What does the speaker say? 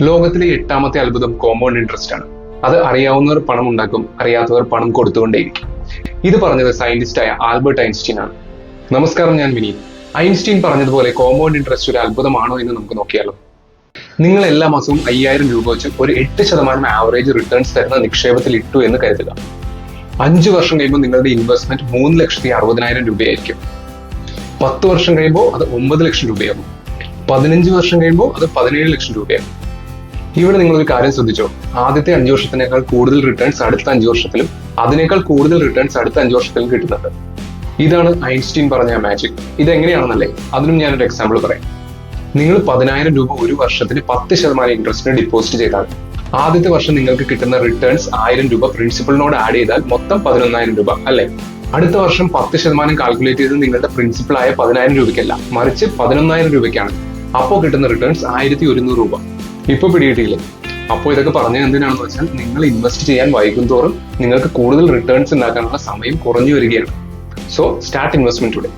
ലോകത്തിലെ എട്ടാമത്തെ അത്ഭുതം കോമ്പൗണ്ട് ഇൻട്രസ്റ്റ് ആണ്. അത് അറിയാവുന്നവർ പണം ഉണ്ടാക്കും അറിയാത്തവർ പണം കൊടുത്തുകൊണ്ടേയിരിക്കും. ഇത് പറഞ്ഞത് സയന്റിസ്റ്റ് ആയ ആൽബർട്ട് ഐൻസ്റ്റീൻ ആണ്. നമസ്കാരം ഞാൻ വിനീത്. ഐൻസ്റ്റീൻ പറഞ്ഞതുപോലെ കോമ്പൗണ്ട് ഇൻട്രസ്റ്റ് ഒരു അത്ഭുതമാണോ എന്ന് നമുക്ക് നോക്കിയാലോ. നിങ്ങൾ എല്ലാ മാസവും അയ്യായിരം രൂപ വെച്ച് ഒരു എട്ട് ശതമാനം ആവറേജ് റിട്ടേൺസ് തരുന്ന നിക്ഷേപത്തിൽ ഇട്ടു എന്ന് കരുതുക. അഞ്ച് വർഷം കഴിയുമ്പോൾ നിങ്ങളുടെ ഇൻവെസ്റ്റ്മെന്റ് മൂന്ന് ലക്ഷത്തി അറുപതിനായിരം രൂപയായിരിക്കും. പത്ത് വർഷം കഴിയുമ്പോൾ അത് ഒമ്പത് ലക്ഷം രൂപയാകും. പതിനഞ്ച് വർഷം കഴിയുമ്പോൾ അത് പതിനേഴ് ലക്ഷം രൂപയാകും. ഇവിടെ നിങ്ങൾ ഒരു കാര്യം ശ്രദ്ധിച്ചോ? ആദ്യത്തെ അഞ്ച് വർഷത്തിനേക്കാൾ കൂടുതൽ റിട്ടേൺസ് അടുത്ത അഞ്ച് വർഷത്തിലും അതിനേക്കാൾ കൂടുതൽ റിട്ടേൺസ് അടുത്ത അഞ്ച് വർഷത്തിലും കിട്ടുന്നുണ്ട്. ഇതാണ് ഐൻസ്റ്റീൻ പറഞ്ഞ മാജിക് ഇത് എങ്ങനെയാണെന്നല്ലേ അതിനും ഞാനൊരു എക്സാമ്പിൾ പറയാം. നിങ്ങൾ പതിനായിരം രൂപ ഒരു വർഷത്തിന് പത്ത് ശതമാനം ഇൻട്രസ്റ്റിന് ഡിപ്പോസിറ്റ് ചെയ്താൽ ആദ്യത്തെ വർഷം നിങ്ങൾക്ക് കിട്ടുന്ന റിട്ടേൺസ് ആയിരം രൂപ പ്രിൻസിപ്പളിനോട് ആഡ് ചെയ്താൽ മൊത്തം പതിനൊന്നായിരം രൂപ അല്ലെ? അടുത്ത വർഷം പത്ത് ശതമാനം കാൽക്കുലേറ്റ് ചെയ്ത് നിങ്ങളുടെ പ്രിൻസിപ്പൾ ആയ പതിനായിരം രൂപയ്ക്കല്ല മറിച്ച് പതിനൊന്നായിരം രൂപയ്ക്കാണ്. അപ്പോൾ കിട്ടുന്ന റിട്ടേൺസ് ആയിരത്തി ഒരുന്നൂറ് രൂപ. ഇപ്പൊ പിടികിട്ടിയില്ല. അപ്പോൾ ഇതൊക്കെ പറഞ്ഞത് എന്തിനാണെന്ന് വെച്ചാൽ നിങ്ങൾ ഇൻവെസ്റ്റ് ചെയ്യാൻ വൈകും തോറും നിങ്ങൾക്ക് കൂടുതൽ റിട്ടേൺസ് ഉണ്ടാക്കാനുള്ള സമയം കുറഞ്ഞു വരികയാണ്. So start investment today